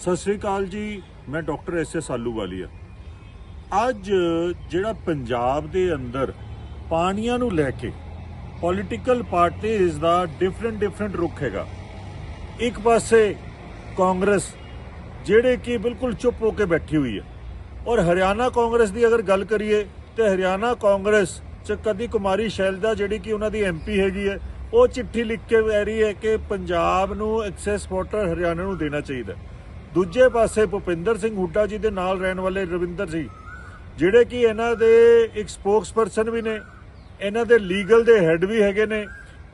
ਸਤਿ ਸ੍ਰੀ ਅਕਾਲ ਜੀ, ਮੈਂ doctor S S Ahluwalia ਅੱਜ ਜਿਹੜਾ ਪੰਜਾਬ ਦੇ ਅੰਦਰ ਪਾਣੀਆਂ ਨੂੰ ਲੈ ਕੇ ਪੋਲੀਟੀਕਲ ਪਾਰਟੀਆਂ ਦਾ ਡਿਫਰੈਂਟ ਡਿਫਰੈਂਟ ਰੁਖ ਹੈਗਾ। ਇੱਕ ਪਾਸੇ ਕਾਂਗਰਸ, ਜਿਹੜੇ ਕਿ ਬਿਲਕੁਲ ਚੁੱਪ ਹੋ ਕੇ ਬੈਠੀ ਹੋਈ ਹੈ। ਔਰ ਹਰਿਆਣਾ ਕਾਂਗਰਸ ਦੀ ਅਗਰ ਗੱਲ ਕਰੀਏ, ਤੇ ਹਰਿਆਣਾ ਕਾਂਗਰਸ ਚ ਕਦੀ ਕੁਮਾਰੀ ਸ਼ੈਲਜਾ ਜਿਹੜੀ ਕਿ ਉਹਨਾਂ ਦੀ ਐਮਪੀ ਹੈਗੀ ਹੈ, ਉਹ ਚਿੱਠੀ ਲਿਖ ਕੇ ਕਹਿ ਰਹੀ ਹੈ ਕਿ ਪੰਜਾਬ ਨੂੰ ਐਕਸੈਸ ਵਾਟਰ ਹਰਿਆਣਾ ਨੂੰ ਦੇਣਾ ਚਾਹੀਦਾ ਦੂਜੇ ਪਾਸੇ ਭੁਪਿੰਦਰ ਸਿੰਘ ਹੁੱਡਾ ਜੀ ਦੇ ਨਾਲ ਰਹਿਣ ਵਾਲੇ ਰਵਿੰਦਰ ਜੀ, ਜਿਹੜੇ ਕਿ ਇਹਨਾਂ ਦੇ ਇੱਕ ਸਪੋਕਸਪਰਸਨ ਵੀ ਨੇ, ਇਹਨਾਂ ਦੇ ਲੀਗਲ ਦੇ ਹੈੱਡ ਵੀ ਹੈਗੇ ਨੇ,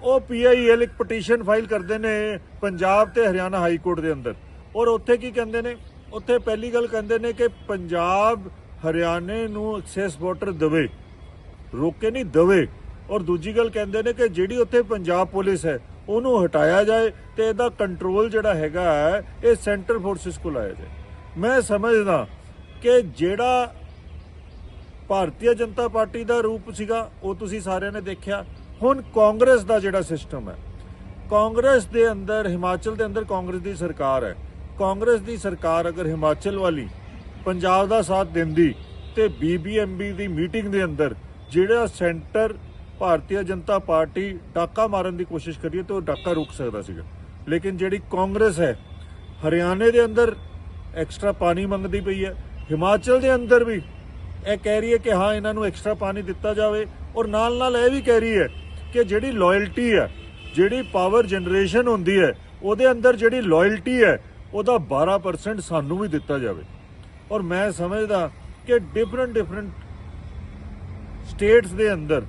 ਉਹ ਪੀਆਈਐਲ ਇੱਕ ਪਟੀਸ਼ਨ ਫਾਈਲ ਕਰਦੇ ਨੇ ਪੰਜਾਬ ਤੇ ਹਰਿਆਣਾ ਹਾਈ ਕੋਰਟ ਦੇ ਅੰਦਰ। ਔਰ ਉੱਥੇ ਕੀ ਕਹਿੰਦੇ ਨੇ? ਉੱਥੇ ਪਹਿਲੀ ਗੱਲ ਕਹਿੰਦੇ ਨੇ ਕਿ ਪੰਜਾਬ ਹਰਿਆਣੇ ਨੂੰ ਐਕਸੈਸ ਵਾਟਰ ਦੇਵੇ, ਰੋਕੇ ਨਹੀਂ, ਦਵੇ। ਔਰ ਦੂਜੀ ਗੱਲ ਕਹਿੰਦੇ ਨੇ ਕਿ ਜਿਹੜੀ ਉੱਥੇ ਪੰਜਾਬ ਪੁਲਿਸ ਹੈ ਉਹਨੂੰ ਹਟਾਇਆ ਜਾਏ ਤੇ ਇਹਦਾ ਕੰਟਰੋਲ ਜਿਹੜਾ ਹੈਗਾ ਹੈ, ਇਹ ਸੈਂਟਰ ਫੋਰਸਿਸ ਕੋਲ ਆਇਆ ਜਾਏ। ਮੈਂ ਸਮਝਦਾ ਕਿ ਜਿਹੜਾ ਭਾਰਤੀ ਜਨਤਾ ਪਾਰਟੀ ਦਾ ਰੂਪ ਸੀਗਾ ਉਹ ਤੁਸੀਂ ਸਾਰਿਆਂ ਨੇ ਦੇਖਿਆ। ਹੁਣ ਕਾਂਗਰਸ ਦਾ ਜਿਹੜਾ ਸਿਸਟਮ ਹੈ ਕਾਂਗਰਸ ਦੇ ਅੰਦਰ ਹਿਮਾਚਲ ਦੇ ਅੰਦਰ ਕਾਂਗਰਸ ਦੀ ਸਰਕਾਰ ਹੈ। ਕਾਂਗਰਸ ਦੀ ਸਰਕਾਰ ਅਗਰ ਹਿਮਾਚਲ ਵਾਲੀ ਪੰਜਾਬ ਦਾ ਸਾਥ ਦਿੰਦੀ ਤੇ ਬੀਬੀਐਮਬੀ ਦੀ ਮੀਟਿੰਗ ਦੇ ਅੰਦਰ ਜਿਹੜਾ ਸੈਂਟਰ ਭਾਰਤੀ ਜਨਤਾ ਪਾਰਟੀ ਡਾਕਾ ਮਾਰਨ ਦੀ ਕੋਸ਼ਿਸ਼ ਕਰੀਏ ਤਾਂ ਉਹ ਡਾਕਾ ਰੁਕ ਸਕਦਾ ਸੀਗਾ। ਲੇਕਿਨ ਜਿਹੜੀ ਕਾਂਗਰਸ ਹੈ, ਹਰਿਆਣੇ ਦੇ ਅੰਦਰ ਐਕਸਟਰਾ ਪਾਣੀ ਮੰਗਦੀ ਪਈ ਹੈ, ਹਿਮਾਚਲ ਦੇ ਅੰਦਰ ਵੀ ਇਹ ਕਹਿ ਰਹੀ ਹੈ ਕਿ ਹਾਂ, ਇਹਨਾਂ ਨੂੰ ਐਕਸਟਰਾ ਪਾਣੀ ਦਿੱਤਾ ਜਾਵੇ ਔਰ ਨਾਲ ਨਾਲ ਇਹ ਵੀ ਕਹਿ ਰਹੀ ਹੈ ਕਿ ਜਿਹੜੀ ਲਾਇਲਟੀ ਹੈ, ਜਿਹੜੀ ਪਾਵਰ ਜਨਰੇਸ਼ਨ ਹੁੰਦੀ ਹੈ, ਉਹਦੇ ਅੰਦਰ ਜਿਹੜੀ ਲਾਇਲਟੀ ਹੈ, ਉਹਦਾ 12% ਸਾਨੂੰ ਵੀ ਦਿੱਤਾ ਜਾਵੇ। ਔਰ ਮੈਂ ਸਮਝਦਾ ਕਿ ਡਿਫਰੈਂਟ ਡਿਫਰੈਂਟ ਸਟੇਟਸ ਦੇ ਅੰਦਰ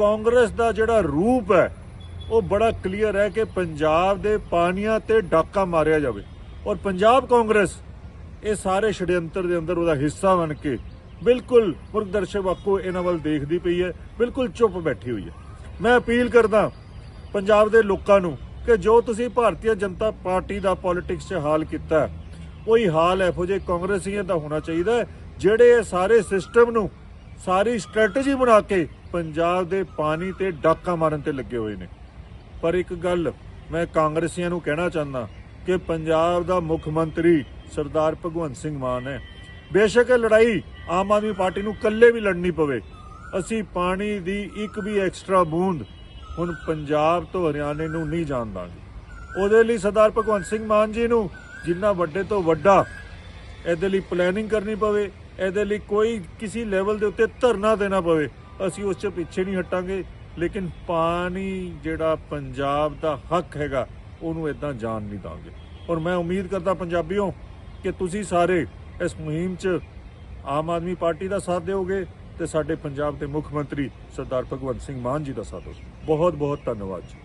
ਕਾਂਗਰਸ ਦਾ ਜਿਹੜਾ ਰੂਪ ਹੈ, ਉਹ ਬੜਾ ਕਲੀਅਰ ਹੈ ਕਿ ਪੰਜਾਬ ਦੇ ਪਾਣੀਆਂ ਤੇ ਡਾਕਾ ਮਾਰਿਆ ਜਾਵੇ। ਔਰ ਪੰਜਾਬ ਕਾਂਗਰਸ ਇਹ ਸਾਰੇ ਛੜਯੰਤਰ ਦੇ ਅੰਦਰ ਉਹਦਾ ਹਿੱਸਾ ਬਣ ਕੇ ਬਿਲਕੁਲ ਮੁਰਗਦਰਸ਼ਕ ਵਾਕੋ ਇਹਨਾਂ ਵੱਲ ਦੇਖਦੀ ਪਈ ਹੈ, ਬਿਲਕੁਲ ਚੁੱਪ ਬੈਠੀ ਹੋਈ ਹੈ। ਮੈਂ ਅਪੀਲ ਕਰਦਾ ਪੰਜਾਬ ਦੇ ਲੋਕਾਂ ਨੂੰ ਕਿ ਜੋ ਤੁਸੀਂ ਭਾਰਤੀ ਜਨਤਾ ਪਾਰਟੀ ਦਾ ਪੋਲਿਟਿਕਸ 'ਚ ਹਾਲ ਕੀਤਾ ਉਹੀ ਹਾਲ ਇਹੋ ਜਿਹੇ ਕਾਂਗਰਸੀਆਂ ਦਾ ਹੋਣਾ ਚਾਹੀਦਾ ਜਿਹੜੇ ਇਹ ਸਾਰੇ ਸਿਸਟਮ ਨੂੰ ਸਾਰੀ ਸਟ੍ਰੈਟਜੀ ਬਣਾ ਕੇ ਪੰਜਾਬ ਦੇ ਪਾਣੀ ਤੇ ਡਾਕਾ ਮਾਰਨ ਤੇ ਲੱਗੇ ਹੋਏ ਨੇ। ਪਰ ਇੱਕ ਗੱਲ ਮੈਂ ਕਾਂਗਰਸੀਆਂ ਨੂੰ ਕਹਿਣਾ ਚਾਹੁੰਦਾ ਕਿ ਪੰਜਾਬ ਦਾ ਮੁੱਖ ਮੰਤਰੀ ਸਰਦਾਰ ਭਗਵੰਤ ਸਿੰਘ ਮਾਨ ਹੈ। ਬੇਸ਼ੱਕ ਇਹ ਲੜਾਈ ਆਮ ਆਦਮੀ ਪਾਰਟੀ ਨੂੰ ਇਕੱਲੇ ਵੀ ਲੜਨੀ ਪਵੇ। ਅਸੀਂ ਪਾਣੀ ਦੀ ਇੱਕ ਵੀ ਐਕਸਟਰਾ ਬੂੰਦ ਹੁਣ ਪੰਜਾਬ ਤੋਂ ਹਰਿਆਣੇ ਨੂੰ ਨਹੀਂ ਜਾਣ ਦਾਂਗੇ। ਉਹਦੇ ਲਈ ਸਰਦਾਰ ਭਗਵੰਤ ਸਿੰਘ ਮਾਨ ਜੀ ਨੂੰ ਜਿੰਨਾ ਵੱਡੇ ਤੋਂ ਵੱਡਾ ਇਹਦੇ ਲਈ ਪਲੈਨਿੰਗ ਕਰਨੀ ਪਵੇ, ਇਹਦੇ ਲਈ ਕੋਈ ਕਿਸੇ ਲੈਵਲ ਦੇ ਉੱਤੇ ਧਰਨਾ ਦੇਣਾ ਪਵੇ ਅਸੀਂ ਉਸ 'ਚ ਪਿੱਛੇ ਨਹੀਂ ਹਟਾਂਗੇ, ਲੇਕਿਨ ਪਾਣੀ ਜਿਹੜਾ ਪੰਜਾਬ ਦਾ ਹੱਕ ਹੈਗਾ, ਉਹਨੂੰ ਇਦਾਂ ਜਾਣ ਨਹੀਂ ਦਾਂਗੇ। ਔਰ ਮੈਂ ਉਮੀਦ ਕਰਦਾ ਪੰਜਾਬੀਓ ਕਿ ਤੁਸੀਂ ਸਾਰੇ ਇਸ ਮੁਹਿੰਮ 'ਚ ਆਮ ਆਦਮੀ ਪਾਰਟੀ ਦਾ ਸਾਥ ਦਿਓਗੇ ਤੇ ਸਾਡੇ ਪੰਜਾਬ ਦੇ ਮੁੱਖ ਮੰਤਰੀ ਸਰਦਾਰ ਭਗਵੰਤ ਸਿੰਘ ਮਾਨ ਜੀ ਦਾ ਸਾਥ ਦਿਓ ਬਹੁਤ ਬਹੁਤ ਧੰਨਵਾਦ ਜੀ।